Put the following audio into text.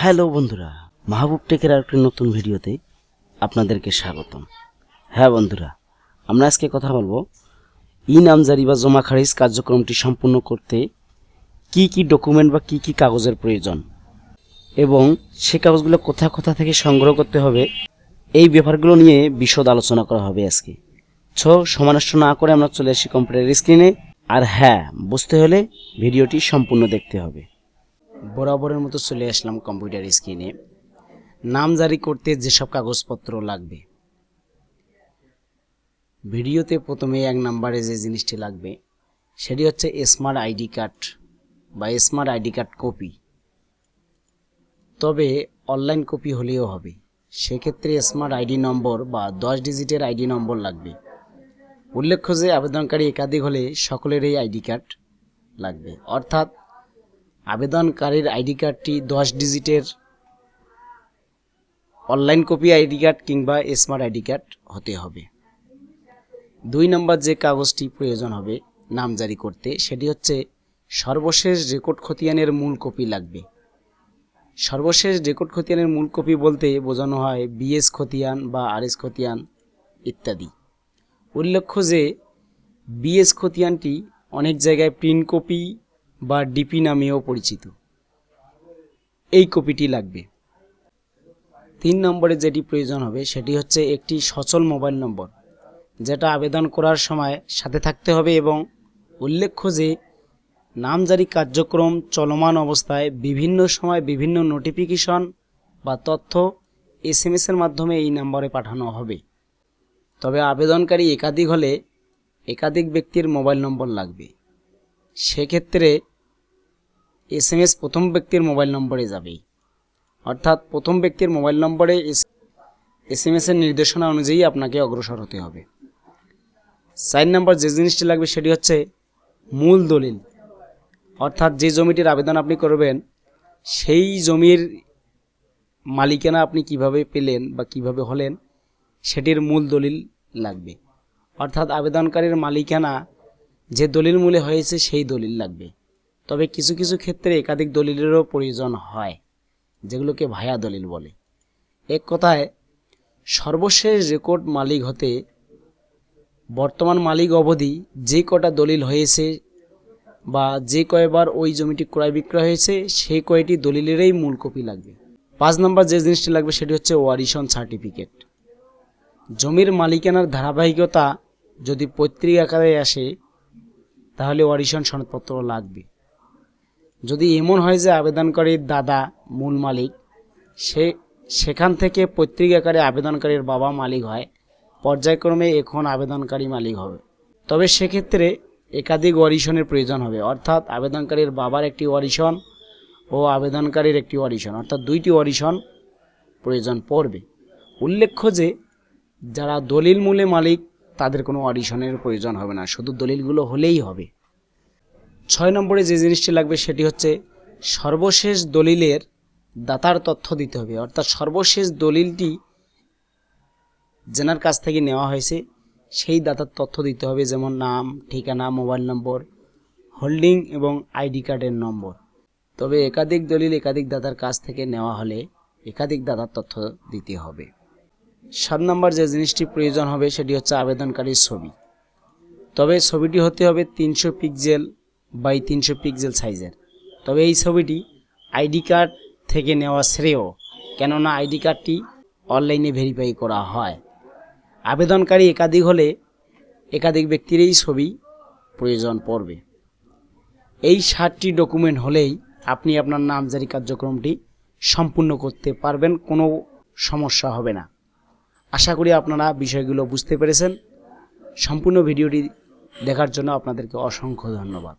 Hello বন্ধুরা, মাহবুব টেকের আর একটি নতুন ভিডিওতে আপনাদেরকে স্বাগতম। হ্যাঁ বন্ধুরা, আমরা আজকে কথা বলব ই নামজারি বা জমা খারিজ কার্যক্রমটি সম্পূর্ণ করতে কি কি ডকুমেন্ট বা কি কি কাগজের প্রয়োজন এবং সে কাগজগুলো কোথা কোথা থেকে সংগ্রহ করতে হবে এই ব্যাপারগুলো নিয়ে বিশদ আলোচনা করা হবে আজকে। ছো সমানষ্ট না করে আমরা চলে আসি কম্পিউটার স্ক্রিনে আর হ্যাঁ বুঝতে হলে ভিডিওটি সম্পূর্ণ দেখতে হবে। বরাবরের মতো চলে আসলাম কম্পিউটার স্ক্রিনে। নাম জারি করতে যেসব কাগজপত্র লাগবে। ভিডিওতে প্রথমে এক নম্বরে যে জিনিসটি লাগবে, সেটি হচ্ছে স্মার্ট আইডি কার্ড বা স্মার্ট আইডি কার্ড কপি তবে অনলাইন কপি হলেও হবে। সেক্ষেত্রে স্মার্ট আইডি নম্বর বা দশ ডিজিটের আইডি নম্বর লাগবে। উল্লেখ্য যে আবেদনকারী একাধিক হলে সকলের সকলেরই আইডি কার্ড লাগবে। অর্থাৎ আবেদনকারীর আইডি কার্ডটি দশ ডিজিটের অনলাইন কপি আইডি কার্ড কিংবা স্মার্ট আইডি কার্ড হতে হবে। দুই নম্বর যে কাগজটি প্রয়োজন হবে, নাম জারি করতে, সেটি হচ্ছে সর্বশেষ রেকর্ড খতিয়ানের মূল কপি লাগবে। সর্বশেষ রেকর্ড খতিয়ানের মূল কপি বলতে বোঝানো হয় বিএস খতিয়ান বা আরএস খতিয়ান ইত্যাদি। উল্লেখ্য যে বিএস খতিয়ানটি অনেক জায়গায় প্রিন্ট কপি বা ডিপি নামেও পরিচিত। এই কপিটি লাগবে। তিন নম্বরে যেটি প্রয়োজন হবে, সেটি হচ্ছে একটি সচল মোবাইল নম্বর, যেটা আবেদন করার সময় সাথে থাকতে হবে এবং উল্লেখ্য যে নামজারি কার্যক্রম চলমান অবস্থায় বিভিন্ন সময় বিভিন্ন নোটিফিকেশন বা তথ্য এস এম এর মাধ্যমে এই নম্বরে পাঠানো হবে। তবে আবেদনকারী একাধিক হলে একাধিক ব্যক্তির মোবাইল নম্বর লাগবে। সেক্ষেত্রে এস প্রথম ব্যক্তির মোবাইল নম্বরে যাবে। অর্থাৎ প্রথম ব্যক্তির মোবাইল নম্বরে এস এম এসের নির্দেশনা অনুযায়ী আপনাকে অগ্রসর হতে হবে। চার নম্বর যে জিনিসটি লাগবে সেটি হচ্ছে মূল দলিল। অর্থাৎ যে জমিটির আবেদন আপনি করবেন, সেই জমির মালিকানা আপনি কীভাবে পেলেন বা কীভাবে হলেন, সেটির মূল দলিল লাগবে। অর্থাৎ আবেদনকারীর মালিকানা যে দলিল মূলে হয়েছে সেই দলিল লাগবে। তবে কিছু কিছু ক্ষেত্রে একাধিক দলিলেরও প্রয়োজন হয়, যেগুলোকে ভায়া দলিল বলে। এক কথায়, সর্বশেষ রেকর্ড মালিক হতে বর্তমান মালিক অবধি যে কটা দলিল হয়েছে বা যে কয়বার ওই জমিটি ক্রয় বিক্রয় হয়েছে, সেই কয়টি দলিলেরই মূল কপি লাগবে। পাঁচ নম্বর যে জিনিসটি লাগবে সেটি হচ্ছে ওয়ারিশন সার্টিফিকেট। জমির মালিকানার ধারাবাহিকতা যদি পৈতৃক আকারে আসে, তাহলে ওয়ারিশন সনদপত্র লাগবে। যদি এমন হয় যে আবেদনকারীর দাদা মূল মালিক, সে সেখান থেকে পৈতৃক আকারে আবেদনকারীর বাবা মালিক হয়, পর্যায়ক্রমে এখন আবেদনকারী মালিক হবে। তবে সেক্ষেত্রে একাধিক ওয়ারিশনের প্রয়োজন হবে। অর্থাৎ আবেদনকারীর বাবার একটি ওয়ারিশন ও আবেদনকারীর একটি ওয়ারিশন অর্থাৎ দুইটি ওয়ারিশন প্রয়োজন পড়বে। উল্লেখ্য যে, যারা দলিল মূলে মালিক, তাদের কোনো অডিশনের প্রয়োজন হবে না। শুধু দলিলগুলো হলেই হবে। ছয় নম্বরে যে জিনিসটি লাগবে সেটি হচ্ছে সর্বশেষ দলিলের দাতার তথ্য দিতে হবে। অর্থাৎ সর্বশেষ দলিলটি জেনার কাছ থেকে নেওয়া হয়েছে, সেই দাতার তথ্য দিতে হবে, যেমন নাম, ঠিকানা, মোবাইল নম্বর, হোল্ডিং এবং আইডি কার্ডের নম্বর। তবে একাধিক দলিল একাধিক দাতার কাছ থেকে নেওয়া হলে একাধিক দাতার তথ্য দিতে হবে। সাত নম্বর যে জিনিসটি প্রয়োজন হবে সেটি হচ্ছে আবেদনকারীর ছবি। তবে ছবিটি হতে হবে তিনশো পিক্সেল বাই তিনশো পিক্সেল সাইজের। তবে এই ছবিটি আইডি কার্ড থেকে নেওয়া শ্রেয়, কেননা আইডি কার্ডটি অনলাইনে ভেরিফাই করা হয়। আবেদনকারী একাধিক হলে একাধিক ব্যক্তির এই ছবি প্রয়োজন পড়বে। এই সাতটি ডকুমেন্ট হলেই আপনি আপনার নামজারি কার্যক্রমটি সম্পূর্ণ করতে পারবেন, কোনো সমস্যা হবে না। আশা করি আপনারা বিষয়গুলো বুঝতে পেরেছেন। সম্পূর্ণ ভিডিওটি দেখার জন্য আপনাদেরকে অসংখ্য ধন্যবাদ।